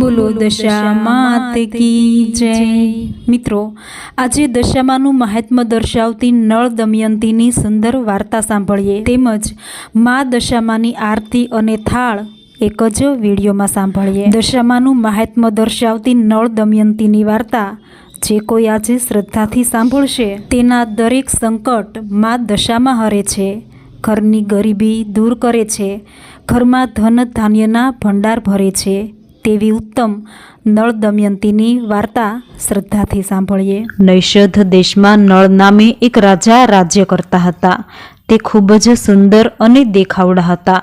બોલો દશા માત કી જય. મિત્રો આજે દશામાનું મહાત્મ્ય દર્શાવતી નળ દમયંતીની સુંદર વાર્તા સાંભળીએ. તેમજ મા દશામાની આરતી અને થાળ એક જ વિડીયોમાં સાંભળીએ. દશામાનું મહાત્મ્ય દર્શાવતી નળ દમયંતીની વાર્તા જે કોઈ આજે શ્રદ્ધાથી સાંભળશે તેના દરેક સંકટ મા દશામાં હરે છે. ઘરની ગરીબી દૂર કરે છે. ઘરમાં ધન ધાન્યના ભંડાર ભરે છે. તેવી ઉત્તમ નળ દમયંતીની વાર્તા શ્રદ્ધાથી સાંભળીએ. નૈષધ દેશમાં નળ નામે એક રાજા રાજ્ય કરતા હતા. તે ખૂબ જ સુંદર અને દેખાવડા હતા.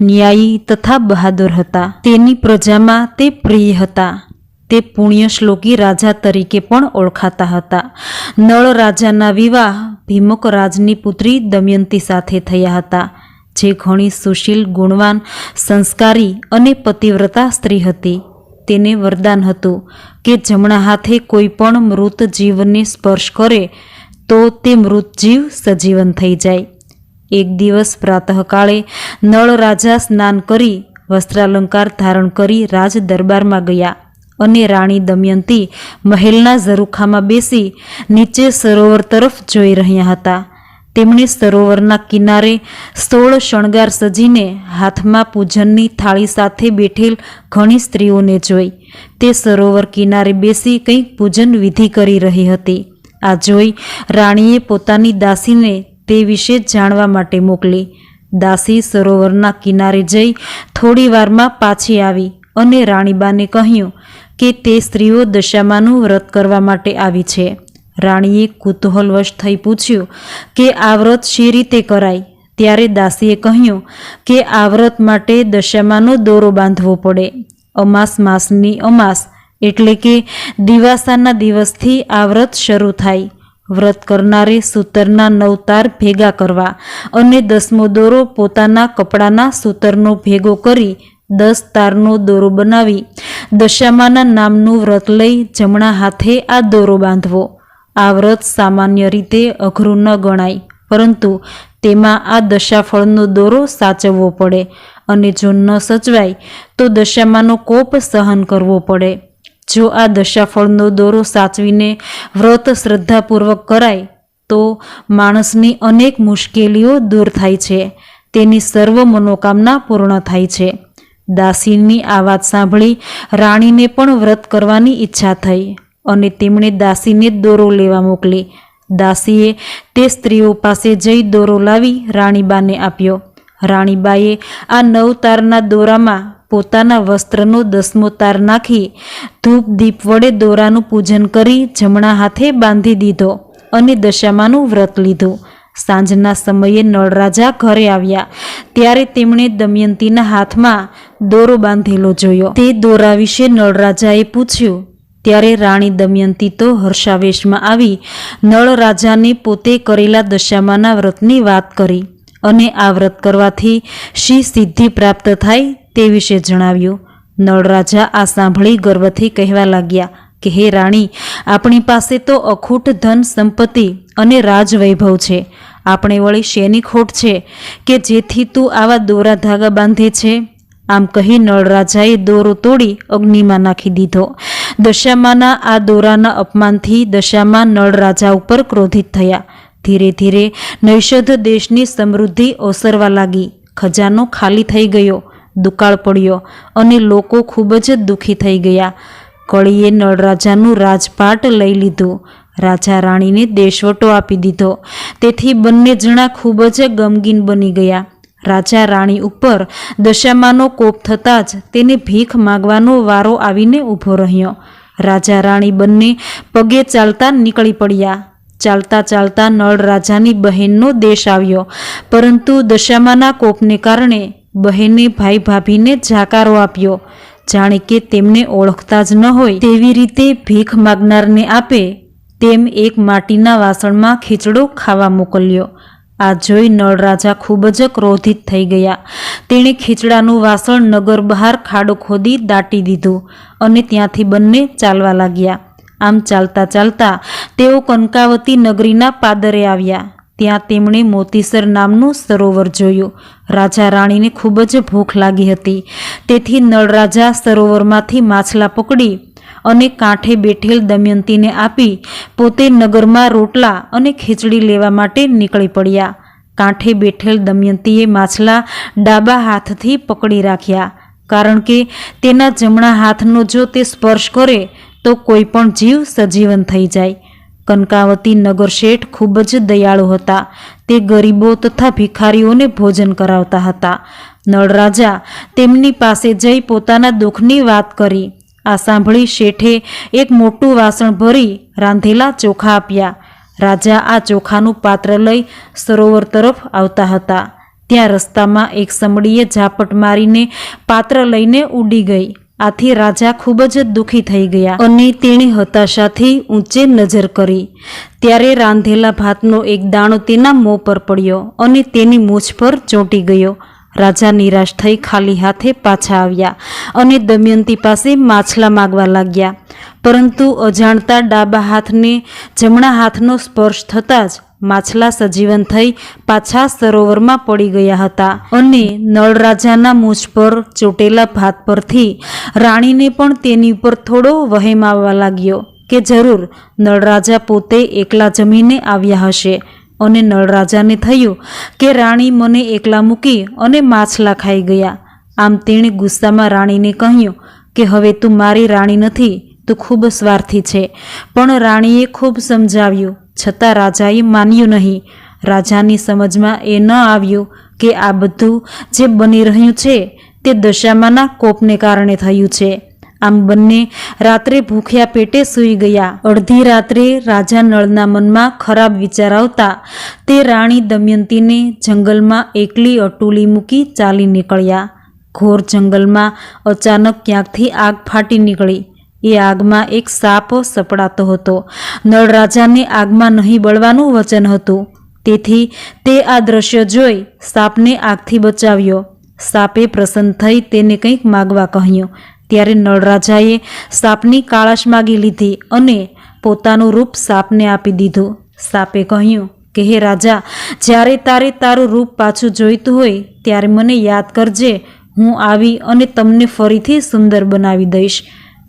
ન્યાયી તથા બહાદુર હતા. તેની પ્રજામાં તે પ્રિય હતા. તે પુણ્ય શ્લોકી રાજા તરીકે પણ ઓળખાતા હતા. નળ રાજાના વિવાહ ભીમક રાજની પુત્રી દમયંતી સાથે થયા હતા. જે ઘણી સુશીલ, ગુણવાન, સંસ્કારી અને પતિવ્રતા સ્ત્રી હતી. તેને વરદાન હતું કે જમણા હાથે કોઈ પણ મૃત જીવને સ્પર્શ કરે તો તે મૃત જીવ સજીવન થઈ જાય. એક દિવસ પ્રાતઃકાળે નળ રાજા સ્નાન કરી વસ્ત્રાલંકાર ધારણ કરી રાજ દરબારમાં ગયા અને રાણી દમયંતી મહેલના ઝરૂખામાં બેસી નીચે સરોવર તરફ જોઈ રહ્યા હતા. તેમણે સરોવરના કિનારે સોળ શણગાર સજીને હાથમાં પૂજનની થાળી સાથે બેઠેલ ઘણી સ્ત્રીઓને જોઈ. તે સરોવર કિનારે બેસી કંઈક પૂજન વિધિ કરી રહી હતી. આ જોઈ રાણીએ પોતાની દાસીને તે વિશે જાણવા માટે મોકલી. દાસી સરોવરના કિનારે જઈ થોડી વારમાં પાછી આવી અને રાણીબાને કહ્યું કે તે સ્ત્રીઓ દશામાનું વ્રત કરવા માટે આવી છે. રાણીએ કુતૂહલવશ થઈ પૂછ્યું, કે આ વ્રત શી રીતે કરાય? ત્યારે દાસીએ કહ્યું, કે આ વ્રત માટે દશામાનો દોરો બાંધવો પડે. અમાસ માસની અમાસ, એટલે કે દિવાસાના દિવસથી આ વ્રત શરૂ થાય. વ્રત કરનારે સૂતરના નવ તાર ભેગા કરવા અને દસમો દોરો પોતાના કપડાના સૂતરનો ભેગો કરી દસ તારનો દોરો બનાવી દશામાના નામનું વ્રત લઈ જમણા હાથે આ દોરો બાંધવો. આ વ્રત સામાન્ય રીતે અઘરું ન ગણાય, પરંતુ તેમાં આ દશાફળનો દોરો સાચવવો પડે અને જો ન સચવાય, તો દશામાનો કોપ સહન કરવો પડે. જો આ દશાફળનો દોરો સાચવીને વ્રત શ્રદ્ધાપૂર્વક કરાય, તો માણસની અનેક મુશ્કેલીઓ દૂર થાય છે. તેની સર્વ મનોકામના પૂર્ણ થાય છે. દાસીની આ વાત સાંભળી રાણીને પણ વ્રત કરવાની ઈચ્છા થઈ. અને તેમણે દાસીને દોરો લેવા મોકલી. દાસીએ તે સ્ત્રીઓ પાસે જઈ દોરો લાવી રાણીબાને આપ્યો. રાણીબાએ આ નવ તારના દોરામાં પોતાના વસ્ત્રનો દસમો તાર નાખી ધૂપ દીપ વડે દોરાનું પૂજન કરી જમણા હાથે બાંધી દીધો અને દશામાનું વ્રત લીધું. સાંજના સમયે નળરાજા ઘરે આવ્યા. ત્યારે તેમણે દમયંતીના હાથમાં દોરો બાંધેલો જોયો. તે દોરા વિશે નળરાજાએ પૂછ્યું ત્યારે રાણી દમયંતી તો હર્ષાવેશમાં આવી. નળરાજાને પોતે કરેલા દશામાના વ્રતની વાત કરી અને આ વ્રત કરવાથી શી સિદ્ધિ પ્રાપ્ત થાય તે વિશે જણાવ્યું. નળરાજા આ સાંભળી ગર્વથી કહેવા લાગ્યા કે, હે રાણી, આપણી પાસે તો અખૂટ ધન સંપત્તિ અને રાજવૈભવ છે. આપણે વળી શેની ખોટ છે કે જેથી તું આવા દોરા ધાગા બાંધે છે? આમ કહી નળરાજાએ દોરો તોડી અગ્નિમાં નાખી દીધો. દશામાના આ દોરાના અપમાનથી દશામાં નળરાજા ઉપર ક્રોધિત થયા. ધીરે ધીરે નૈષધ દેશની સમૃદ્ધિ ઓસરવા લાગી. ખજાનો ખાલી થઈ ગયો, દુકાળ પડ્યો અને લોકો ખૂબ જ દુઃખી થઈ ગયા. કળીએ નળરાજાનું રાજપાટ લઈ લીધું. રાજા રાણીને દેશવટો આપી દીધો. તેથી બંને જણા ખૂબ જ ગમગીન બની ગયા. રાજા રાણી ઉપર દશામાનો કોપ થતાં જ તેને ભીખ માગવાનો વારો આવીને ઊભો રહ્યો. રાજા રાણી બંને પગે ચાલતા નીકળી પડ્યા. ચાલતા ચાલતા નળ રાજાની બહેનનો દેશ આવ્યો. પરંતુ દશામાના કોપને કારણે બહેને ભાઈ ભાભીને જાકારો આપ્યો. જાણે કે તેમને ઓળખતા જ ન હોય તેવી રીતે ભીખ માગનારને આપે તેમ એક માટીના વાસણમાં ખીચડો ખાવા મોકલ્યો. આ જોઈ નળરાજા ખૂબ જ ક્રોધિત થઈ ગયા. તેણે ખીચડાનું વાસણ નગર બહાર ખાડો ખોદી દાટી દીધું અને ત્યાંથી બંને ચાલવા લાગ્યા. આમ ચાલતા ચાલતા તેઓ કનકાવતી નગરીના પાદરે આવ્યા. ત્યાં તેમણે મોતીસર નામનું સરોવર જોયું. રાજા રાણીને ખૂબ જ ભૂખ લાગી હતી. તેથી નળરાજા સરોવરમાંથી માછલા પકડી અને કાંઠે બેઠેલ દમયંતીને આપી પોતે નગરમાં રોટલા અને ખીચડી લેવા માટે નીકળી પડ્યા. કાંઠે બેઠેલ દમયંતીએ માછલા ડાબા હાથથી પકડી રાખ્યા. કારણ કે તેના જમણા હાથનો જો તે સ્પર્શ કરે, તો કોઈ પણ જીવ સજીવન થઈ જાય. કનકાવતી નગર શેઠ ખૂબ જ દયાળુ હતા. તે ગરીબો તથા ભિખારીઓને ભોજન કરાવતા હતા. નળરાજા તેમની પાસે જઈ પોતાના દુઃખની વાત કરી. આ સાંભળી શેઠે એક મોટું વાસણ ભરી રાંધેલા ચોખા આપ્યા. રાજા આ ચોખાનું પાત્ર લઈ સરોવર તરફ આવતા હતા. ત્યાં રસ્તામાં એક સમડીએ ઝાપટ મારીને પાત્ર લઈને ઉડી ગઈ. આથી રાજા ખૂબ જ દુઃખી થઈ ગયા અને તેણે હતાશાથી ઊંચે નજર કરી. ત્યારે રાંધેલા ભાતનો એક દાણો તેના મોં પર પડ્યો અને તેની મૂછ પર ચોંટી ગયો. રાજા નિરાશ થઈ ખાલી હાથે પાછા આવ્યા અને દમયંતી પાસે માછલા માગવા લાગ્યા. પરંતુ અજાણતા ડાબા હાથને, જમણા હાથનો સ્પર્શ થતાં જ માછલા સજીવન થઈ પાછા સરોવરમાં પડી ગયા હતા અને નળરાજાના મૂછ પર ચોટેલા ભાત પરથી રાણીને પણ તેની ઉપર થોડો વહેમ આવવા લાગ્યો કે જરૂર નળરાજા પોતે એકલા જમીને આવ્યા હશે. અને નળરાજાને થયું કે રાણી મને એકલા મૂકી અને માછલા ખાઈ ગયા. આમ તેણે ગુસ્સામાં રાણીને કહ્યું કે હવે તું મારી રાણી નથી, તું ખૂબ સ્વાર્થી છે. પણ રાણીએ ખૂબ સમજાવ્યું, છતાં રાજાએ માન્યું નહીં. રાજાની સમજમાં એ ન આવ્યું કે આ બધું જે બની રહ્યું છે તે દશામાના કોપને કારણે થયું છે. આમ બંને રાત્રે ભૂખ્યા પેટે સૂઈ ગયા. અડધી રાત્રે રાજા નળના મનમાં ખરાબ વિચાર આવતા તે રાણી દમયંતીને જંગલમાં એકલી અટુલી મૂકી ચાલી નીકળ્યા. ઘોર જંગલમાં અચાનક ક્યાંકથી આગ ફાટી નીકળી. એ આગમાં એક સાપ સપડાતો હતો. નળરાજાને આગમાં નહીં બળવાનું વચન હતું. તેથી તે આ દ્રશ્ય જોઈ સાપને આગથી બચાવ્યો. સાપે પ્રસન્ન થઈ તેને કંઈક માગવા કહ્યું. ત્યારે નળરાજાએ સાપની કાળાશ માગી લીધી અને પોતાનું રૂપ સાપને આપી દીધું. સાપે કહ્યું, કે હે રાજા, જ્યારે તારે તારું રૂપ પાછું જોઈતું હોય, ત્યારે મને યાદ કરજે, હું આવી અને તમને ફરીથી સુંદર બનાવી દઈશ.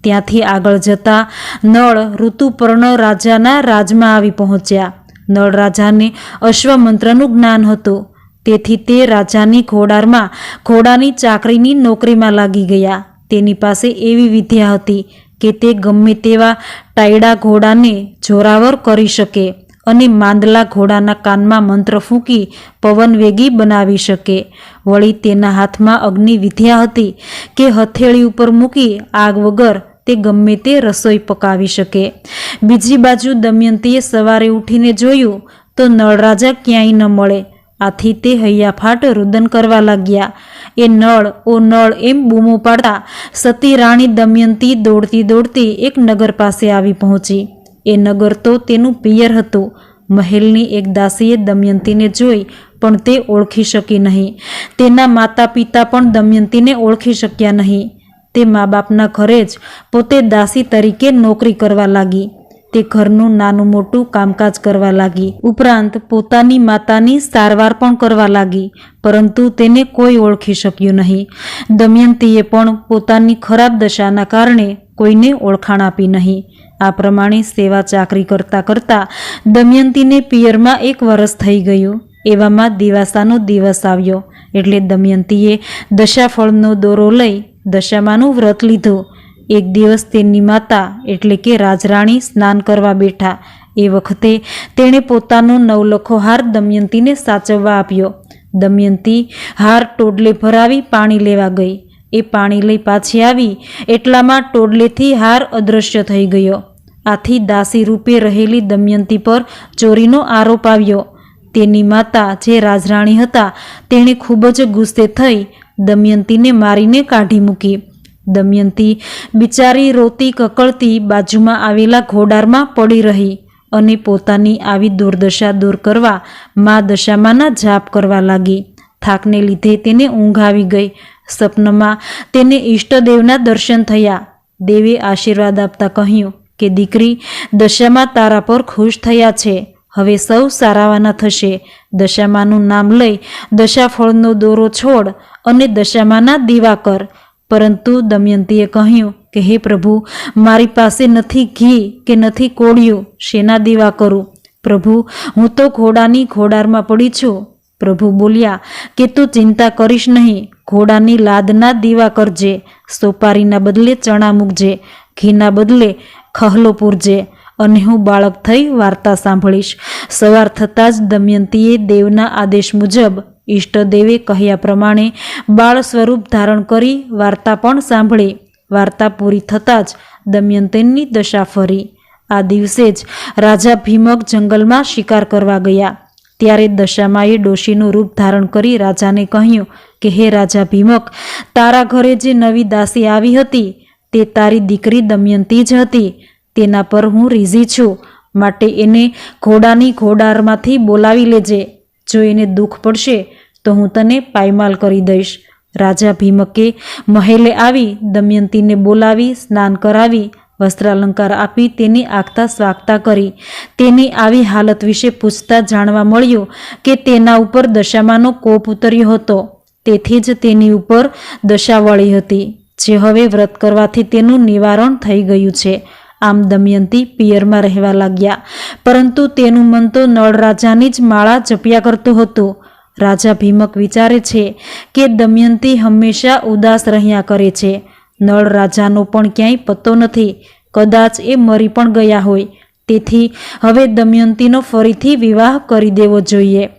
ત્યાંથી આગળ જતા નળ ઋતુપર્ણ રાજાના રાજમાં આવી પહોંચ્યા. નળ રાજાને અશ્વમંત્રનું જ્ઞાન હતું. તેથી તે રાજાની ઘોડારમાં, ઘોડાની ચાકરીની નોકરીમાં લાગી ગયા. તેની પાસે એવી વિદ્યા હતી કે તે ગમે તેવા ટાયડા ઘોડાને જોરાવર કરી શકે અને માંદલા ઘોડાના કાનમાં મંત્ર ફૂંકી પવનવેગી બનાવી શકે. વળી તેના હાથમાં અગ્નિ વિદ્યા હતી કે હથેળી ઉપર મૂકી આગ વગર તે ગમે તે રસોઈ પકાવી શકે. બીજી બાજુ દમયંતીએ સવારે ઉઠીને જોયું તો નળરાજા ક્યાંય ન મળે. આથી તે હૈયાફાટ રુદન કરવા લાગ્યા. એ નળ, ઓ નળ એમ બૂમો પાડતા સતી રાણી દમયંતી દોડતી દોડતી એક નગર પાસે આવી પહોંચી. એ નગર તો તેનું પિયર હતું. મહેલની એક દાસીએ દમયંતીને જોઈ, પણ તે ઓળખી શકી નહીં. તેના માતા પિતા પણ દમયંતીને ઓળખી શક્યા નહીં. તે મા બાપના ઘરે જ પોતે દાસી તરીકે નોકરી કરવા લાગી. તે ઘરનું નાનું મોટું કામકાજ કરવા લાગી. ઉપરાંત પોતાની માતાની સારવાર પણ કરવા લાગી, પરંતુ તેને કોઈ ઓળખી શક્યું નહીં. દમયંતીએ પણ પોતાની ખરાબ દશાના કારણે કોઈને ઓળખાણ આપી નહીં. આ પ્રમાણે સેવા ચાકરી કરતાં કરતાં દમયંતીને પિયરમાં એક વરસ થઈ ગયું. એવામાં દિવાસાનો દિવસ આવ્યો. એટલે દમયંતીએ દશાફળનો દોરો લઈ દશામાનું વ્રત લીધું. એક દિવસ તેમની માતા, એટલે કે રાજરાણી, સ્નાન કરવા બેઠા. એ વખતે તેણે પોતાનો નવલખો હાર દમયંતીને સાચવવા આપ્યો. દમયંતી હાર ટોડલે ભરાવી પાણી લેવા ગઈ. એ પાણી લઈ પાછી આવી, એટલામાં ટોડલેથી હાર અદૃશ્ય થઈ ગયો. આથી દાસી રૂપે રહેલી દમયંતી પર ચોરીનો આરોપ આવ્યો. તેની માતા જે રાજરાણી હતા, તેણે ખૂબ જ ગુસ્સે થઈ દમયંતીને મારીને કાઢી મૂકી. દમયંતી બિચારી રોતી કકળતી બાજુમાં આવેલા ઘોડારમાં પડી રહી અને પોતાની આવી દુર્દશા દૂર કરવા મા દશામાના જાપ કરવા લાગી. થાકને લીધે તેને ઊંઘ આવી ગઈ. સપનમાં તેને ઈષ્ટદેવના દર્શન થયા. દેવે આશીર્વાદ આપતા કહ્યું કે, દીકરી, દશામાં તારા પર ખુશ થયા છે. હવે સૌ સારાવાના થશે. દશામાનું નામ લઈ દશાફળનો દોરો છોડ અને દશામાના દીવા કર. પરંતુ દમયંતીએ કહ્યું કે, હે પ્રભુ, મારી પાસે નથી ઘી કે નથી કોળિયું શેના દીવા કરું? પ્રભુ, હું તો ઘોડાની ઘોડારમાં પડી છું. પ્રભુ બોલ્યા, કે તું ચિંતા કરીશ નહીં, ઘોડાની લાદના દીવા કરજે, સોપારીના બદલે ચણા મૂકજે, ઘીના બદલે ખહલો પૂરજે અને હું બાળક થઈ વાર્તા સાંભળીશ. સવાર થતાં જ દમયંતીએ દેવના આદેશ મુજબ ઈષ્ટદેવે કહ્યા પ્રમાણે બાળ સ્વરૂપ ધારણ કરી વાર્તા પણ સાંભળી. વાર્તા પૂરી થતાં જ દમયંતીની દશા ફરી. આ દિવસે જ રાજા ભીમક જંગલમાં શિકાર કરવા ગયા. ત્યારે દશામાએ ડોશીનું રૂપ ધારણ કરી રાજાને કહ્યું કે, હે રાજા ભીમક, તારા ઘરે જે નવી દાસી આવી હતી, તે તારી દીકરી દમયંતી જ હતી. તેના પર હું રીઝી છું. માટે એને ઘોડાની ઘોડારમાંથી બોલાવી લેજે. જો એને દુઃખ પડશે તો હું તને પાયમાલ કરી દઈશ. રાજા ભીમકે મહેલે આવી, દમયંતીને બોલાવી, સ્નાન કરાવી, વસ્ત્રાલંકાર આપી તેની આગતા સ્વાગતા કરી. તેની આવી હાલત વિશે પૂછતા જાણવા મળ્યું કે તેના ઉપર દશામાનો કોપ ઉતર્યો હતો. તેથી જ તેની ઉપર દશા વળી હતી, જે હવે વ્રત કરવાથી તેનું નિવારણ થઈ ગયું છે. આમ દમયંતી પિયરમાં રહેવા લાગ્યા. પરંતુ તેનું મન તો નળ રાજાની જ માળા જપ્યા કરતું હતું. રાજા ભીમક વિચારે છે કે દમયંતી હંમેશા ઉદાસ રહ્યા કરે છે. નળ રાજાનો પણ ક્યાંય પત્તો નથી. કદાચ એ મરી પણ ગયા હોય. તેથી હવે દમયંતીનો ફરીથી વિવાહ કરી દેવો જોઈએ.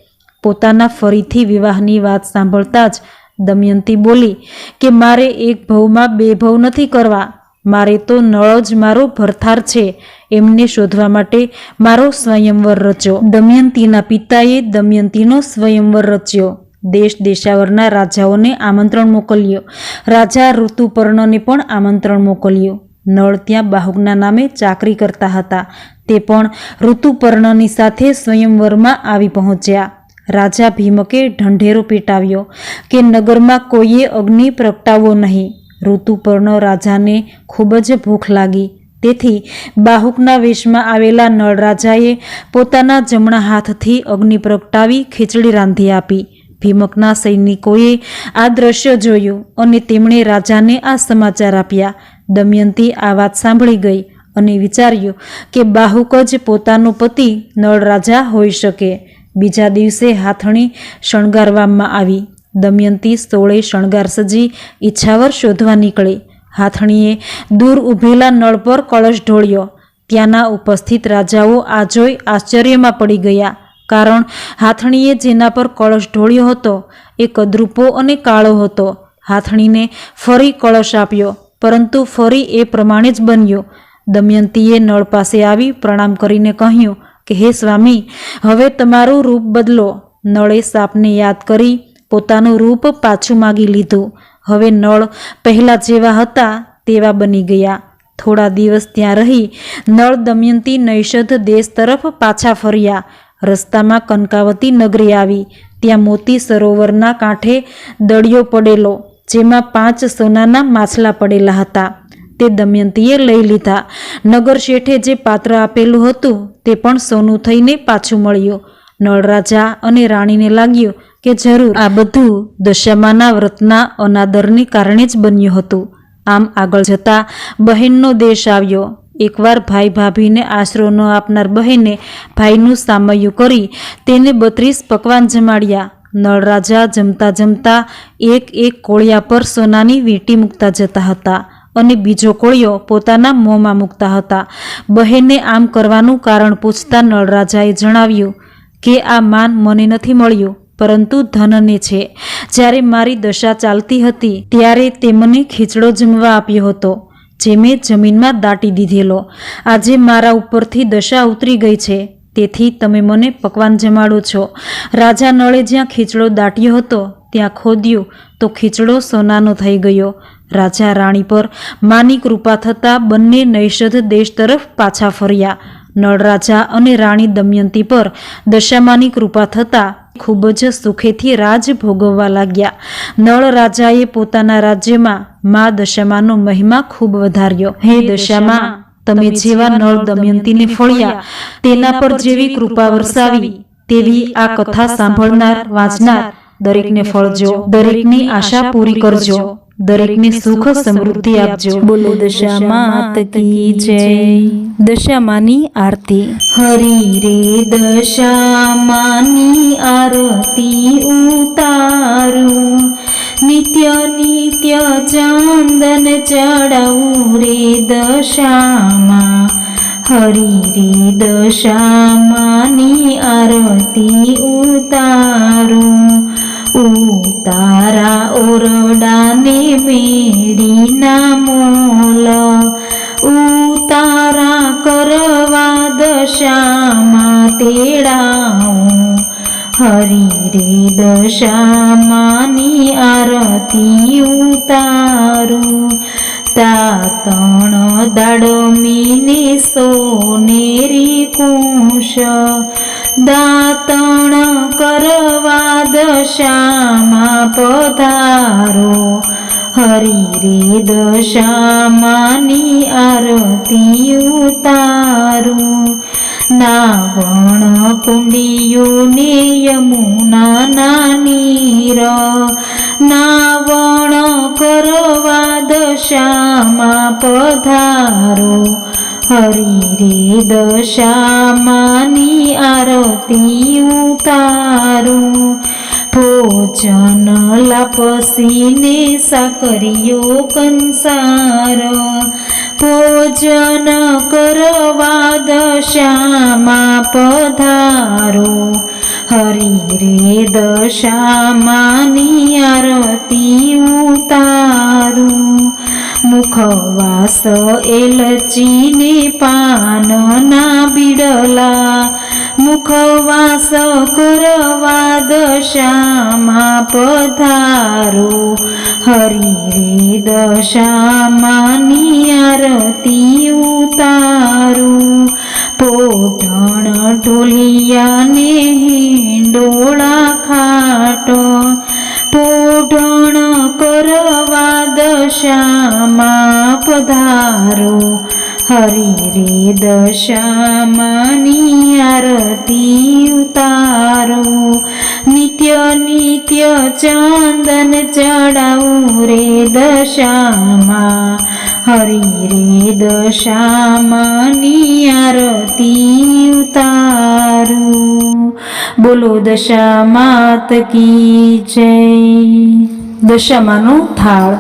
પોતાના ફરીથી વિવાહની વાત સાંભળતા જ દમયંતી બોલી કે મારે એક ભવમાં બે ભવ નથી કરવા. મારે તો નળ જ મારો ભરથાર છે, એમને શોધવા માટે મારો સ્વયંવર રચ્યો. દમયંતીના પિતાએ દમયંતીનો સ્વયંવર રચ્યો. દેશ દેશાવરના રાજાઓને આમંત્રણ મોકલ્યો. રાજા ઋતુપર્ણને પણ આમંત્રણ મોકલ્યું. નળ ત્યાં બાહુકના નામે ચાકરી કરતા હતા. તે પણ ઋતુપર્ણની સાથે સ્વયંવરમાં આવી પહોંચ્યા. રાજા ભીમકે ઢંઢેરો પેટાવ્યો કે નગરમાં કોઈએ અગ્નિ પ્રગટાવવો નહીં. ઋતુપર્ણ રાજાને ખૂબ જ ભૂખ લાગી. તેથી બાહુકના વેશમાં આવેલા નળરાજાએ પોતાના જમણા હાથથી અગ્નિ પ્રગટાવી ખીચડી રાંધી આપી. ભીમકના સૈનિકોએ આ દ્રશ્ય જોયું અને તેમણે રાજાને આ સમાચાર આપ્યા. દમયંતી આ વાત સાંભળી ગઈ અને વિચાર્યું કે બાહુક જ પોતાનો પતિ નળરાજા હોઈ શકે. બીજા દિવસે હાથણી શણગારવામાં આવી. દમયંતી સોળે શણગાર સજી, ઈચ્છાવર શોધવા નીકળી. હાથણીએ દૂર ઊભેલા નળ પર કળશ ઢોળ્યો. ત્યાંના ઉપસ્થિત રાજાઓ આ જોઈ આશ્ચર્યમાં પડી ગયા. કારણ હાથણીએ જેના પર કળશ ઢોળ્યો હતો, એ કદરૂપો અને કાળો હતો. હાથણીને ફરી કળશ આપ્યો, પરંતુ ફરી એ પ્રમાણે જ બન્યો. દમયંતીએ નળ પાસે આવી પ્રણામ કરીને કહ્યું કે, હે સ્વામી, હવે તમારું રૂપ બદલો. નળે સાપને યાદ કરી પોતાનું રૂપ પાછું માગી લીધું. હવે નળ પહેલાં જેવા હતા તેવા બની ગયા. થોડા દિવસ ત્યાં રહી નળ દમયંતી નૈષધ દેશ તરફ પાછા ફર્યા. રસ્તામાં કનકાવતી નગરી આવી. ત્યાં મોતી સરોવરના કાંઠે દળિયો પડેલો, જેમાં પાંચ સોનાના માછલા પડેલા હતા. તે દમયંતીએ લઈ લીધા. નગર શેઠે જે પાત્ર આપેલું હતું તે પણ સોનું થઈને પાછું મળ્યું. નળ રાજા અને રાણીને લાગ્યું કે જરૂર આ બધું દશામાના વ્રતના અનાદરને કારણે જ બન્યું હતું. આમ આગળ જતા બહેનનો દેશ આવ્યો. એકવાર ભાઈ ભાભીને આશરો ન આપનાર બહેને ભાઈનું સામયું કરી તેને બત્રીસ પકવાન જમાડ્યા. નળરાજા જમતા જમતા એક એક કોળિયા પર સોનાની વીંટી મૂકતા જતા હતા અને બીજો કોળિયો પોતાના મોંમાં મૂકતા હતા. બહેને આમ કરવાનું કારણ પૂછતા નળરાજાએ જણાવ્યું કે આ માન મને નથી મળ્યું. પરંતુ ધનને છે. જ્યારે મારી દશા ચાલતી હતી, ત્યારે તે મને ખીચડો જમવા આપ્યો હતો, જે મેં જમીનમાં દાટી દીધેલો. આજે મારા ઉપરથી દશા ઉતરી ગઈ છે. તેથી તમે મને પકવાન જમાડો છો. રાજા નળે જ્યાં ખીચડો દાટ્યો હતો, ત્યાં ખોદ્યું તો ખીચડો સોનાનો થઈ ગયો. રાજા રાણી પર માની કૃપા થતાં બંને નૈષધ દેશ તરફ પાછા ફર્યા. નળ રાજા અને રાણી દમયંતી પર દશામાની કૃપા થતાં ખૂબ જ સુખેથી રાજ ભોગવવા લાગ્યા. નળ રાજાએ પોતાના રાજ્યમાં મા દશામાનો મહિમા ખૂબ વધાર્યો. હે દશામાં તમે જેવા નળ દમયંતીને ફળ્યા તેના પર જેવી કૃપા વરસાવી તેવી આ કથા સાંભળનાર વાંચનાર દરેકને ફળજો દરેકની આશા પૂરી કરજો દરેકને સુખ સમૃદ્ધિ આપજો. બોલો દશા માત કી જય. દશામાની આરતી. હરી રે દશામાની આરતી ઉતારું. નિત્ય નિત્ય ચાંદન ચડાવું રે દશામાં. હરી રે દશામાની આરતી ઉતારું. ઉતારા ઓરડાને મેડીના મોલ. ઉતારા કરવા દશામાં તેડાવું હરી રે દશામાની આરતી ઉતારું. તાતણ દાડમીને સોનેરી કુશ. કરવા દશામાં પધારો. હરી રે દશામાની આરતી ઉતારું. નાવણ કુંડિયુને યમુના નાનીર નાવણ કરવા દશામાં પધારો. હરી રે દશામાની આરતી ઉતારું. ભોજન લપસીને સાકરિયો કંસાર. ભોજન કરવા દશામાં પધારો. હરી રે દશામાની આરતી ઉતારું. મુખવાસ એલચીને પાનના બિડલા. મુખવાસ કરવા દશામાં પધારો. હરી રે દશામાની આરતી ઉતારું. પોટણ ઢોલિયાને હિંડોળા ખાટ. પોઢણ દશામાં પધારો. હરી રે દશામાની આરતી ઉતારો. નિત્ય નિત્ય ચાંદન ચડાવું રે દશામાં. હરી રે દશામાની આરતી ઉતારું. બોલો દશા માત કી જય. દશામાનો થાળ.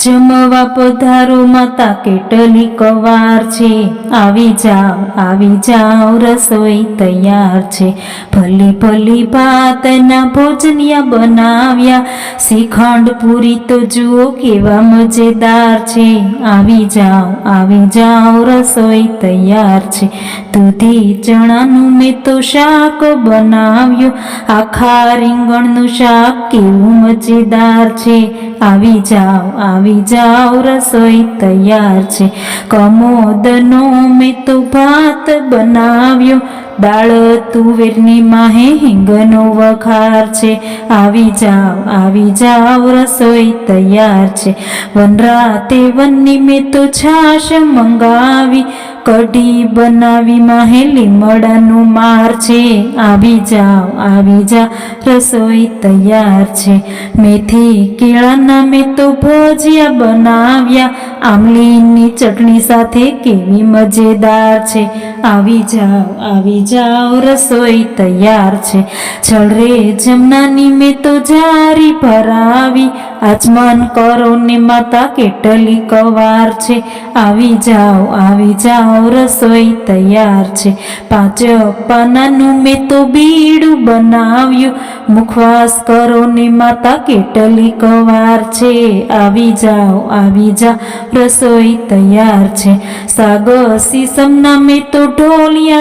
જમવા પધારો, માતા કેટલી કવાર છે? આવી જાઓ આવી જાઓ, રસોઈ તૈયાર છે. ભલી ભલી ભાતના ભોજનિયા બનાવ્યા. શ્રીખંડ પૂરી તો જુઓ કેવા મજેદાર છે. આવી જાઓ આવી જાઓ, રસોઈ તૈયાર છે. દૂધી ચણાનું મેં તો શાક બનાવ્યું. આખા રીંગણનું શાક કેવું મજેદાર છે. આવી જાઓ, આવી જાઓ રસોઈ તૈયાર છે. કમોદનો મેં તો ભાત બનાવ્યો. દાળ તુવેરની માહે હિંગનો વખાર છે. આવી જાઓ આવી જાઓ રસોઈ તૈયાર છે. વનરાતે વનની મેં તો છાશ મંગાવી, કઢી બનાવી, માહે લીમડાનું માર છે. આવી જાઓ આવી જા રસોઈ તૈયાર છે. મેથી કેળાના મેં તો ભજીયા બનાવ્યા. આમલીની ચટણી સાથે કેવી મજેદાર છે. આવી જાઓ આવી જાઓ, રસોઈ તૈયાર છે. છળરે જમનાની મેં તો જારી ભરાવી. આજમાન કરો ને માતા કેટલી કવાર છે. આવી જાઓ આવી જાઓ, રસોઈ તૈયાર છે. પાંચ પાનાનું મેં તો બીડું બનાવ્યું. મુખવાસ કરો ને માતા કેટલી કવાર છે. આવી જાઓ, આવી જા રસોઈ તૈયાર છે. સાગ સીસમના મેં તો ઢોલિયા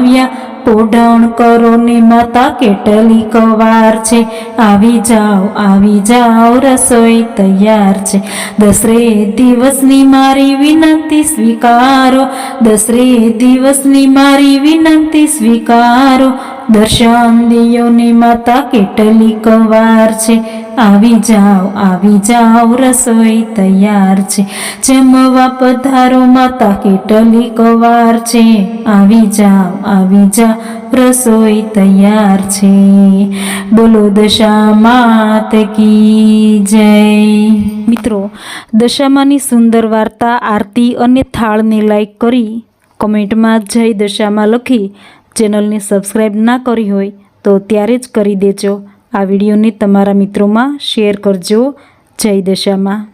ઢળાવ્યા પોઢણ કરો ને માતા કેટલી કવાર છે. આવી જાઓ આવી જાઓ, રસોઈ તૈયાર છે. દસરે દિવસની મારી વિનંતી સ્વીકારો. દસરે દિવસની મારી વિનંતી સ્વીકારો. દર્શન દિયોની માતા કેટલી કવાર છે. આવી જાઓ આવી જાઓ, રસોઈ તૈયાર છે. જમવા પધારો માતા કેટલી કવાર છે. આવી જાઓ આવી જાઓ, રસોઈ તૈયાર છે. બોલો દશા માત કી જય. મિત્રો, દશામાની સુંદર વાર્તા, આરતી અને થાળને લાઈક કરી કોમેન્ટમાં જય દશામાં લખી ચેનલને સબસ્ક્રાઈબ ના કરી હોય તો ત્યારે જ કરી દેજો. આ વિડીયોને તમારા મિત્રોમાં શેર કરજો. જય દશામાં.